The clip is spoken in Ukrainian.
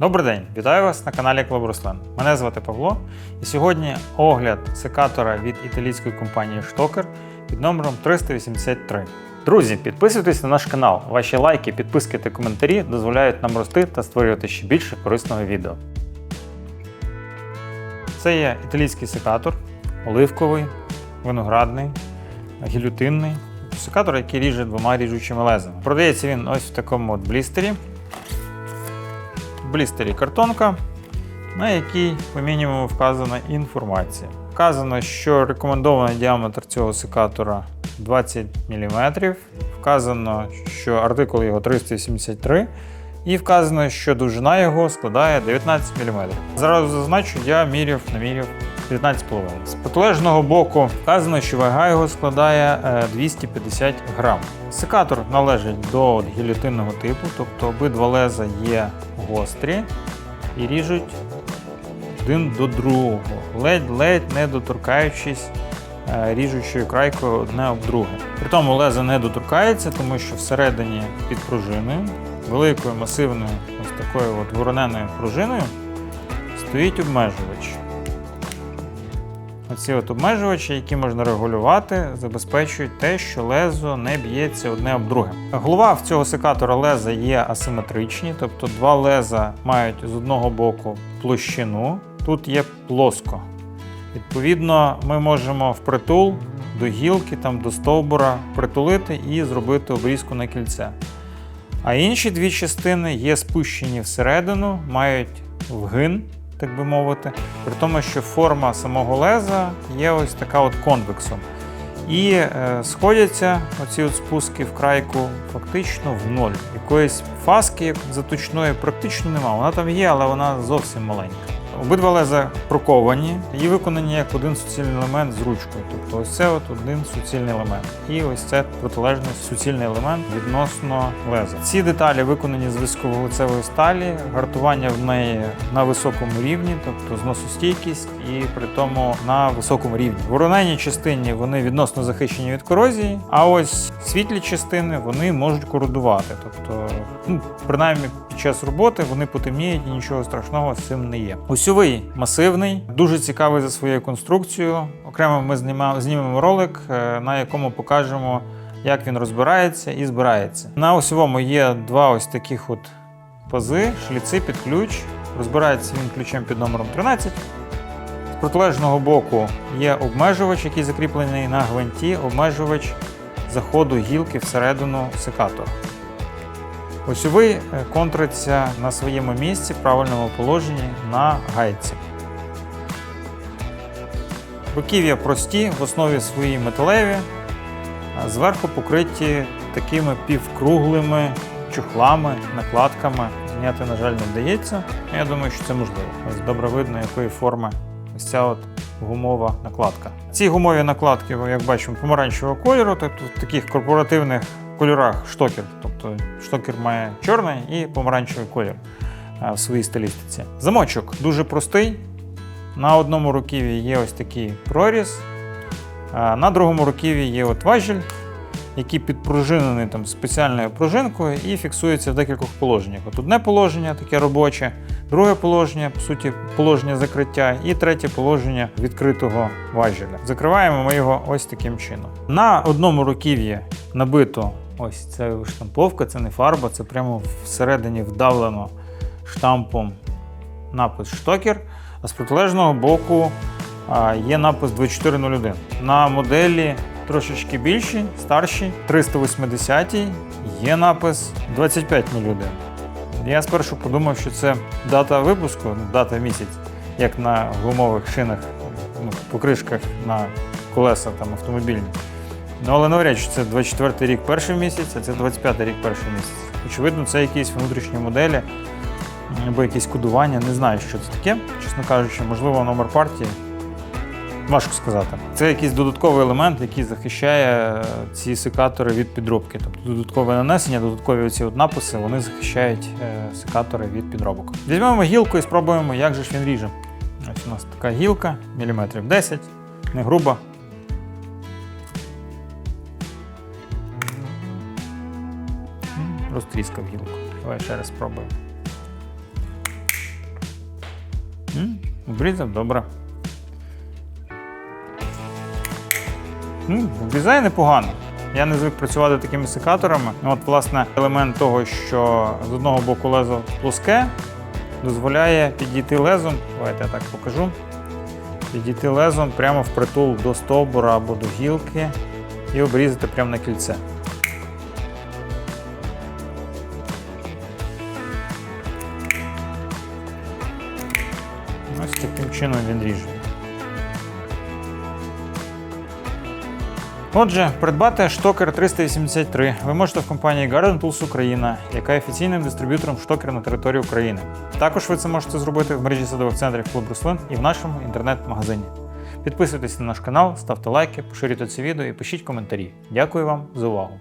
Добрий день, вітаю вас на каналі Клуб Руслан. Мене звати Павло, і сьогодні огляд секатора від італійської компанії Штокер під номером 383. Друзі, підписуйтесь на наш канал. Ваші лайки, підписки та коментарі дозволяють нам рости та створювати ще більше корисного відео. Це є італійський секатор, оливковий, виноградний, гілютинний. Секатор, який ріже двома ріжучими лезами. Продається він ось в такому от блістері. Блістері картонка, на якій по мінімуму вказана інформація. Вказано, що рекомендований діаметр цього секатора 20 мм. Вказано, що артикул його 373 і вказано, що довжина його складає 19 мм. Зразу зазначу, я міряв, наміряв 19,5. З протилежного боку вказано, що вага його складає е, 250 грам. Секатор належить до от гілютинного типу, тобто обидва леза є гострі і ріжуть один до другого, ледь-ледь не доторкаючись е, ріжучою крайкою одне об друге. При тому лезо не доторкається, тому що всередині під пружиною, великою масивною ось такою от вороненою пружиною, стоїть обмежувач. Оці от обмежувачі, які можна регулювати, забезпечують те, що лезо не б'ється одне об друге. Голова в цього секатора леза є асиметричні, тобто два леза мають з одного боку площину, тут є плоско. Відповідно, ми можемо впритул до гілки, там, до стовбура притулити і зробити обрізку на кільце. А інші дві частини є спущені всередину, мають вгин, так би мовити, при тому, що форма самого леза є ось така от конвексом. І е, сходяться оці от спуски в крайку фактично в ноль. Якоїсь фаски заточної практично немає. Вона там є, але вона зовсім маленька. Обидва леза проковані і виконані як один суцільний елемент з ручкою. Тобто ось це от один суцільний елемент. І ось це протилежний суцільний елемент відносно леза. Ці деталі виконані з високовуглецевої сталі, гартування в неї на високому рівні, тобто зносостійкість і при тому на високому рівні. В вороненій частині вони відносно захищені від корозії, а ось світлі частини вони можуть кородувати. Тобто, ну, принаймні час роботи вони потемніють і нічого страшного з цим не є. Осьовий масивний, дуже цікавий за своєю конструкцією. Окремо ми знімемо ролик, е, на якому покажемо, як він розбирається і збирається. На осьовому є два ось таких от пази, шліци під ключ. Розбирається він ключем під номером 13. З протилежного боку є обмежувач, який закріплений на гвинті, обмежувач заходу гілки всередину секатора. Осьовий е, контриться на своєму місці правильному положенні на гайці. Боків'я прості, в основі свої металеві, зверху покриті такими півкруглими чохлами, накладками. Зняти, на жаль, не вдається. Я думаю, що це можливо. Ось добре видно, якої форми ось ця от гумова накладка. Ці гумові накладки, як бачимо, помаранчевого кольору, тобто таких корпоративних кольорах штокер. Тобто штокер має чорний і помаранчевий колір в своїй стилістиці. Замочок дуже простий. На одному руківі є ось такий проріз, а на другому руківі є от важіль, який підпружинений там спеціальною пружинкою і фіксується в декількох положеннях. От одне положення таке робоче, друге положення, по суті, положення закриття, і третє положення відкритого важеля. Закриваємо ми його ось таким чином. На одному руків'ї набито ось ця штамповка, це не фарба, це прямо всередині вдавлено штампом напис штокер, а з протилежного боку є напис 2401. На моделі трошечки більші, старші, 380 є напис 2501. Я спершу подумав, що це дата випуску, дата місяць, як на гумових шинах, ну, покришках на колеса там автомобільні. Ну, але навряд чи це 24-й рік перший місяць, а це 25-й рік перший місяць. Очевидно, це якісь внутрішні моделі або якісь кодування. Не знаю, що це таке, чесно кажучи, можливо, номер партії. Важко сказати. Це якийсь додатковий елемент, який захищає е, ці секатори від підробки. Тобто додаткове нанесення, додаткові оці от написи, вони захищають е, секатори від підробок. Візьмемо гілку і спробуємо, як же ж він ріже. Ось у нас така гілка, міліметрів 10, не груба. Розтріскав гілку. Давай ще раз спробуємо. Обрізав добре. Ну, обрізає непогано. Я не звик працювати такими секаторами. От, власне, елемент того, що з одного боку лезо плоске, дозволяє підійти лезом. Давайте я так покажу. Підійти лезом прямо впритул до стовбура або до гілки і обрізати прямо на кільце. Ось таким чином він ріже. Отже, придбати штокер 383 ви можете в компанії Garden Tools Україна, яка є офіційним дистриб'ютором штокера на території України. Також ви це можете зробити в мережі садових центрів Клуб Руслин і в нашому інтернет-магазині. Підписуйтесь на наш канал, ставте лайки, поширюйте це відео і пишіть коментарі. Дякую вам за увагу!